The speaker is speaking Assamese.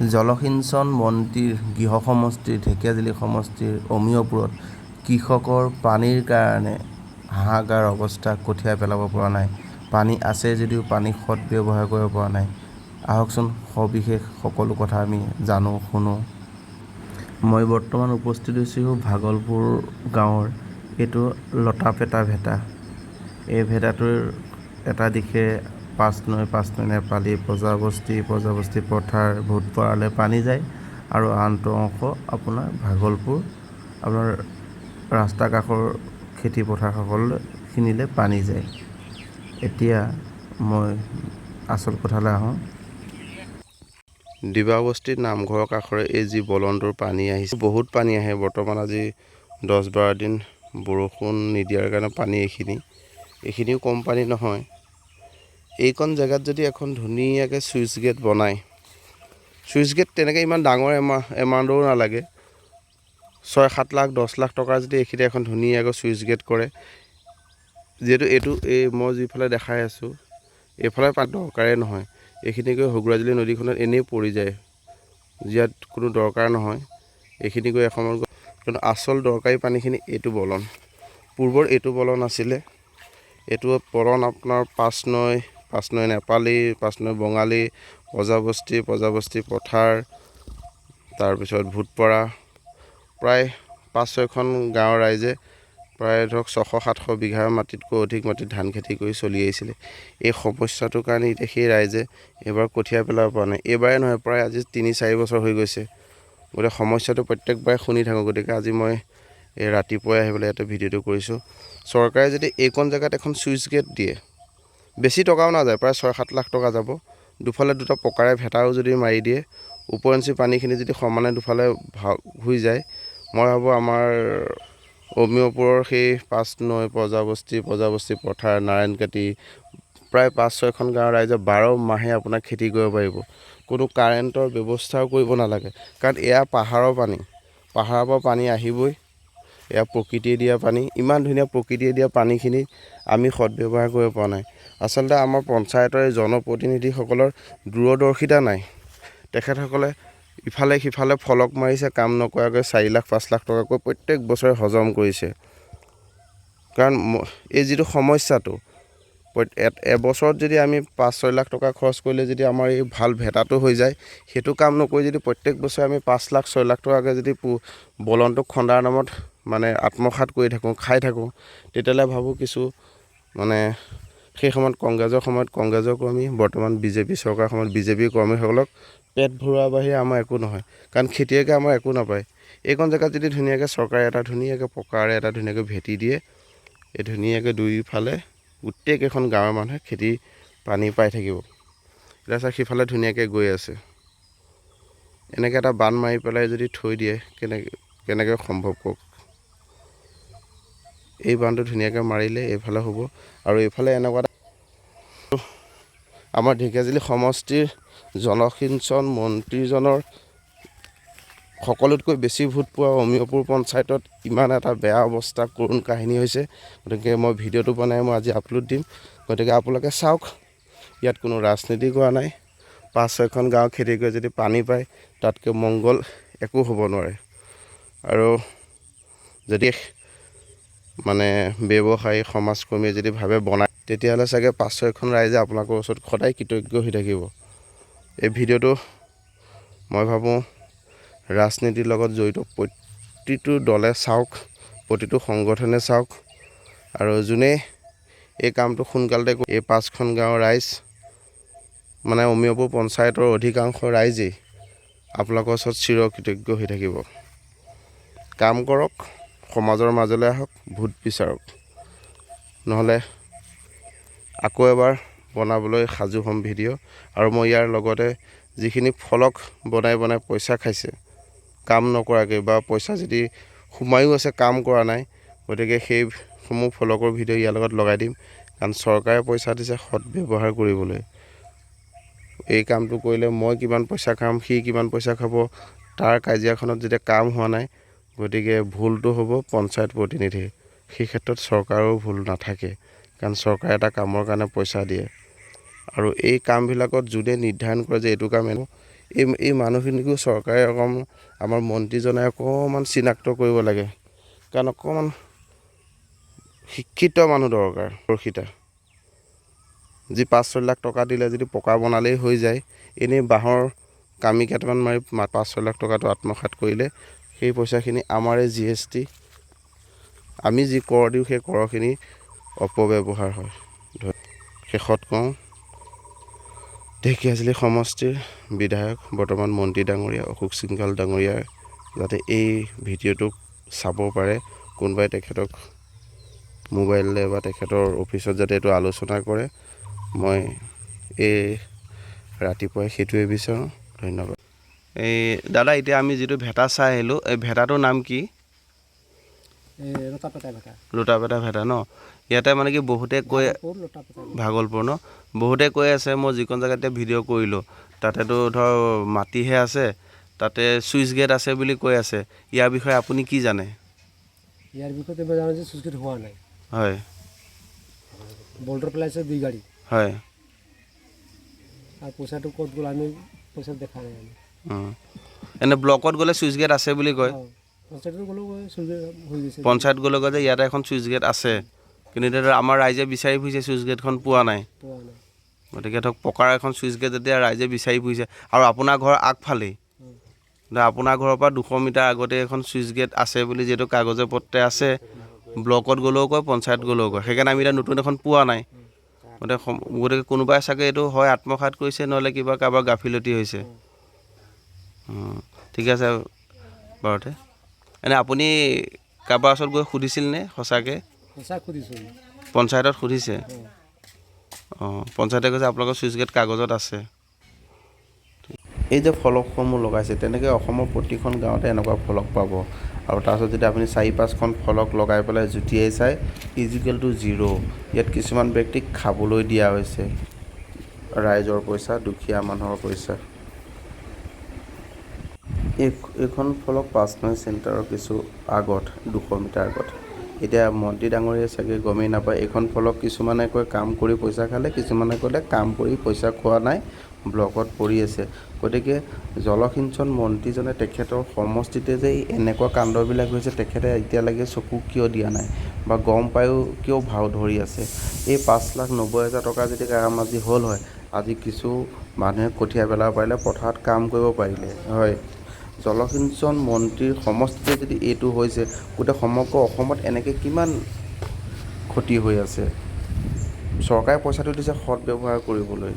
জলসিঞ্চন মন্ত্ৰীৰ গৃহ সমষ্টিৰ ঢেকীয়াজুলি সমষ্টিৰ অমিয়পুৰত কৃষকৰ পানীৰ কাৰণে হাহাকাৰ অৱস্থা কঠীয়া পেলাব পৰা নাই। পানী আছে যদিও পানী সৎ ব্যৱহাৰ কৰিব পৰা নাই। আহকচোন সবিশেষ সকলো কথা আমি জানো, শুনো। মই বৰ্তমান উপস্থিত হৈছোঁ ভাগলপুৰ গাঁৱৰ। এইটো লতাপেটা ভেটা। এই ভেটাটোৰ এটা দিশে পাঁচ নৈ পাঁচ নৈ নেপালী প্ৰজাবস্তি প্ৰজাবস্তি পথাৰ ভূতপাৰালৈ পানী যায় আৰু আনটো অংশ আপোনাৰ ভাগলপুৰ, আপোনাৰ ৰাস্তা কাষৰ খেতি পথাৰ পানী যায়। এতিয়া মই আচল কথালৈ আহোঁ। দিবাবস্তিত নামঘৰৰ কাষৰে এই যি বলনটোৰ পানী আহিছে, বহুত পানী আহে। বৰ্তমান আজি দহ বাৰ দিন বৰষুণ নিদিয়াৰ কাৰণে পানী এইখিনি, এইখিনিও কম পানী নহয়। এইকণ জেগাত যদি এখন ধুনীয়াকৈ চুইচ গেট বনায় চুইচ গেট তেনেকৈ ইমান ডাঙৰ এমা এমাউণ্টৰো নালাগে। ছয় সাত লাখ দহ লাখ টকাৰ যদি এইখিনি এখন ধুনীয়াকৈ চুইচ গেট কৰে যিহেতু এইটো এই মই যিফালে দেখাই আছোঁ এইফালে পাত দৰকাৰেই নহয়। এইখিনি গৈ হগুৰাজুলি নদীখনত এনেই পৰি যায় ইয়াত কোনো দৰকাৰ নহয়। এইখিনি গৈ এসময়ত কিন্তু আচল দৰকাৰী পানীখিনি এইটো বলন। পূৰ্বৰ এইটো বলন আছিলে এইটো বলন আপোনাৰ পাঁচ নৈ পাঁচ নৈ নেপালী পাঁচ নৈ বঙালী প্ৰজাবস্তি প্ৰজাবস্তি পথাৰ তাৰপিছত ভূতপৰা। প্ৰায় পাঁচ ছয়খন গাঁৱৰ ৰাইজে প্ৰায় ধৰক ছশ সাতশ বিঘা মাটিতকৈ অধিক মাটিত ধান খেতি কৰি চলি আহিছিলে। এই সমস্যাটোৰ কাৰণে এতিয়া সেই ৰাইজে এইবাৰ কঠীয়া পেলাব পৰা নাই। এইবাৰে নহয় প্ৰায় আজি তিনি চাৰি বছৰ হৈ গৈছে। গতিকে সমস্যাটো প্ৰত্যেকবাৰে শুনি থাকোঁ। গতিকে আজি মই এই ৰাতিপুৱাই আহি পেলাই ইয়াতে ভিডিঅ'টো কৰিছোঁ। চৰকাৰে যদি এইকণ জেগাত এখন চুইচ গেট দিয়ে বেছি টকাও নাযায় প্ৰায় ছয় সাত লাখ টকা যাব। দুফালে দুটা পকাৰে ভেটাও যদি মাৰি দিয়ে ওপৰঞ্চি পানীখিনি যদি সমানে দুফালে হৈ যায় মই ভাবোঁ আমাৰ অমিয়পুৰৰ সেই পাঁচ নৈ প্ৰজাবস্তি প্ৰজাবস্তি পথাৰ নাৰায়ণকাটি প্ৰায় পাঁচ ছয়খন গাঁৱৰ ৰাইজে বাৰ মাহে আপোনাৰ খেতি কৰিব পাৰিব। কোনো কাৰেণ্টৰ ব্যৱস্থাও কৰিব নালাগে। কাৰণ এয়া পাহাৰৰ পানী। পাহাৰৰ পৰা পানী আহিবই। এয়া প্ৰকৃতিয়ে দিয়া পানী। ইমান ধুনীয়া প্ৰকৃতিয়ে দিয়া পানীখিনি আমি সদব্যৱহাৰ কৰিব পৰা নাই। আচলতে আমাৰ পঞ্চায়তৰ এই জনপ্ৰতিনিধিসকলৰ দূৰদৰ্শিতা নাই। তেখেতসকলে ইফালে সিফালে ফলক মাৰিছে কাম নকৰাকৈ চাৰি লাখ পাঁচ লাখ টকাকৈ প্ৰত্যেক বছৰে হজম কৰিছে। কাৰণ এই যিটো সমস্যাটো এবছৰত যদি আমি পাঁচ ছয় লাখ টকা খৰচ কৰিলে যদি আমাৰ এই ভাল ভেটাটো হৈ যায় সেইটো কাম নকৰি যদি প্ৰত্যেক বছৰে আমি পাঁচ লাখ ছয় লাখ টকাকৈ যদি পু- বলনটোক খন্দাৰ নামত মানে আত্মসাত কৰি থাকোঁ খাই থাকোঁ তেতিয়াহ'লে ভাবোঁ কিছু মানে সেই সময়ত কংগ্ৰেছৰ সময়ত কংগ্ৰেছৰ কৰ্মী বৰ্তমান বিজেপি চৰকাৰৰ সময়ত বিজেপিৰ কৰ্মীসকলক পেট ভৰোৱাৰ বাহিৰে আমাৰ একো নহয় কাৰণ খেতিয়কে আমাৰ একো নাপায়। এইকণ জেগাত যদি ধুনীয়াকৈ চৰকাৰে এটা ধুনীয়াকৈ পকাৰে এটা ধুনীয়াকৈ ভেটি দিয়ে এই ধুনীয়াকৈ দুইফালে গোটেইকেইখন গাঁৱৰ মানুহে খেতি পানী পাই থাকিব। এতিয়া চাওক সিফালে ধুনীয়াকৈ গৈ আছে। এনেকৈ এটা বান্ধ মাৰি পেলাই যদি থৈ দিয়ে কেনেকৈ কেনেকৈ সম্ভৱ কওক? এই বান্ধটো ধুনীয়াকৈ মাৰিলে এইফালে হ'ব আৰু এইফালে এনেকুৱা আমাৰ ঢেকীয়াজুলি সমষ্টিৰ জলসিঞ্চন মন্ত্ৰীজনৰ সকলোতকৈ বেছি ভোট পোৱা অমিয়পুৰ পঞ্চায়তত ইমান এটা বেয়া অৱস্থা কৰুণ কাহিনী হৈছে। গতিকে মই ভিডিঅ'টো বনাই মই আজি আপলোড দিম। গতিকে আপোনালোকে চাওক ইয়াত কোনো ৰাজনীতি কৰা নাই। পাঁচ ছয়খন গাঁও খেতি কৰি যদি পানী পায় তাতকৈ মংগল একো হ'ব নোৱাৰে। আৰু যদি মানে ব্যৱসায়ী সমাজকৰ্মীয়ে যদি ভাবে বনায় তেতিয়াহ'লে চাগে পাঁচ ছয়খন ৰাইজে আপোনালোকৰ ওচৰত সদায় কৃতজ্ঞ হৈ থাকিব। এই ভিডিঅ'টো মই ভাবোঁ ৰাজনীতিৰ লগত জড়িত প্ৰতিটো দলে চাওক প্ৰতিটো সংগঠনে চাওক আৰু যোনে এই কামটো সোনকালতে এই পাঁচখন গাঁৱৰ ৰাইজ মানে অমিয়পুৰ পঞ্চায়তৰ অধিকাংশ ৰাইজেই আপোনালোকৰ ওচৰত চিৰকৃতজ্ঞ হৈ থাকিব। কাম কৰক সমাজৰ মাজলৈ আহক ভোট বিচাৰক। নহ'লে আকৌ এবাৰ বনাবলৈ সাজু হ'ম ভিডিঅ' আৰু মই ইয়াৰ লগতে যিখিনি ফলক বনাই বনাই পইচা খাইছে কাম নকৰাকৈ বা পইচা যদি সোমায়ো আছে কাম কৰা নাই গতিকে সেইসমূহ ফলকৰ ভিডিঅ' ইয়াৰ লগত লগাই দিম। কাৰণ চৰকাৰে পইচা দিছে সৎ ব্যৱহাৰ কৰিবলৈ। এই কামটো কৰিলে মই কিমান পইচা খাম সি কিমান পইচা খাব তাৰ কাজিয়াখনত যেতিয়া কাম হোৱা নাই গতিকে ভুলটো হ'ব পঞ্চায়ত প্ৰতিনিধিৰ সেই ক্ষেত্ৰত চৰকাৰৰ ভুল নাথাকে। কাৰণ চৰকাৰে এটা কামৰ কাৰণে পইচা দিয়ে। আৰু এই কামবিলাকত যোনে নিৰ্ধাৰণ কৰে যে এইটো কাম এনে এই এই মানুহখিনিকো চৰকাৰে অকণ আমাৰ মন্ত্ৰীজনে অকণমান চিনাক্ত কৰিব লাগে। কাৰণ অকণমান শিক্ষিত মানুহ দৰকাৰ সুৰক্ষিতা। যি পাঁচ ছয় লাখ টকা দিলে যদি পকা বনালেই হৈ যায় এনেই বাঁহৰ কামি কেইটামান মাৰি পাঁচ ছয় লাখ টকাটো আত্মসাত কৰিলে সেই পইচাখিনি আমাৰে জি এছ টি আমি যি কৰ দিওঁ সেই কৰখিনি অপব্যৱহাৰ হয়। শেষত কওঁ ঢেকীয়াজুলি সমষ্টিৰ বিধায়ক বৰ্তমান মন্ত্ৰী ডাঙৰীয়া অশোক সিংঘাল ডাঙৰীয়াৰ যাতে এই ভিডিঅ'টোক চাব পাৰে কোনোবাই তেখেতক মোবাইলে বা তেখেতৰ অফিচত যাতে এইটো আলোচনা কৰে। মই এই ৰাতিপুৱাই সেইটোৱে বিচাৰোঁ। ধন্যবাদ। এই দাদা এতিয়া আমি যিটো ভেটা চাই আহিলোঁ এই ভেটাটোৰ নাম কি? লোটাপেটা ভেটা। ন? ইয়াতে মানে কি বহুতে কৈ ভাগলপুৰ ন? বহুতে কৈ আছে মই যিকণ জেগাত ভিডিঅ' কৰিলোঁ তাতেতো ধৰ মাটিহে আছে তাতে চুইচ গেট আছে বুলি কৈ আছে ইয়াৰ বিষয়ে আপুনি কি জানে? ইয়াৰ বিষয়ে মই জানো যে চুইচগেট হোৱা নাই। হয়। বল্ডাৰ পেলাইছে দুই গাড়ী। হয়। আৰু পইচাটো ক'ত গ'ল আমি পইচা দেখা নাই এনে ব্লকত গ'লে চুইচ গেট আছে বুলি কয়? পঞ্চায়ত গ'লে কয় যে ইয়াতে এখন চুইচ গেট আছে। কিন্তু এতিয়া আমাৰ ৰাইজে বিচাৰি ফুৰিছে চুইচ গেটখন পোৱা নাই। গতিকে ধৰক পকাৰ এখন চুইচ গেট যেতিয়া ৰাইজে বিচাৰি ফুৰিছে আৰু আপোনাৰ ঘৰৰ আগফালেই। আপোনাৰ ঘৰৰ পৰা দুশ মিটাৰ আগতে এখন চুইচ গেট আছে বুলি যিহেতু কাগজে পত্ৰে আছে ব্লকত গ'লেও কয় পঞ্চায়ত গ'লেও কয়। সেইকাৰণে আমি এতিয়া নতুন এখন পোৱা নাই। গতিকে গতিকে কোনোবাই চাগে এইটো হয় আত্মসাত কৰিছে নহ'লে কিবা কাৰোবাৰ গাফিলতি হৈছে। ঠিক আছে বাৰুতে এনে আপুনি কাৰোবাৰ ওচৰত গৈ সুধিছিল নে সঁচাকৈ? সুধিছোঁ। পঞ্চায়তত সুধিছে? অঁ। পঞ্চায়তে কৈছে আপোনালোকৰ চুইচ গেট কাগজত আছে। এই যে ফলকসমূহ লগাইছে তেনেকৈ অসমৰ প্ৰতিখন গাঁৱতে এনেকুৱা ফলক পাব। আৰু তাৰপিছত যদি আপুনি চাৰি পাঁচখন ফলক লগাই পেলাই জুটিয়াই চাই ইজিকেল টু জিৰ' ইয়াত কিছুমান ব্যক্তিক খাবলৈ দিয়া হৈছে। ৰাইজৰ পইচা দুখীয়া মানুহৰ পইচা। এইখন ফলক পাঁচ চেণ্টাৰৰ কিছু আগত, দুশ মিটাৰ আগত। এতিয়া মন্ত্ৰী ডাঙৰীয়াই চাগে গমেই নাপায় এইখন ফলক কিছুমানে কয়, কাম কৰি পইচা খালে কিছুমানে ক'লে, কাম কৰি পইচা খোৱা নাই, ব্লকত পৰি আছে গতিকে জলসিঞ্চন মন্ত্ৰীজনে তেখেতৰ সমষ্টিতে যে এনেকুৱা কাণ্ডবিলাক হৈছে, তেখেতে এতিয়ালৈকে চকু কিয় দিয়া নাই? বা গম পায়ো কিয় ভাও ধৰি আছে? এই পাঁচ লাখ নব্বৈ হাজাৰ টকা যদি কাম আজি হ'ল হয়, আজি কিছু মানুহে কঠীয়া পেলাব পাৰিলে, পথাৰত কাম কৰিব পাৰিলে। হয়। জলসিঞ্চন মন্ত্ৰীৰ সমষ্টিতে যদি এইটো হৈছে গোটেই সমগ্ৰ অসমত এনেকৈ কিমান ক্ষতি হৈ আছে? চৰকাৰে পইচাটো দিছে সৎ ব্যৱহাৰ কৰিবলৈ।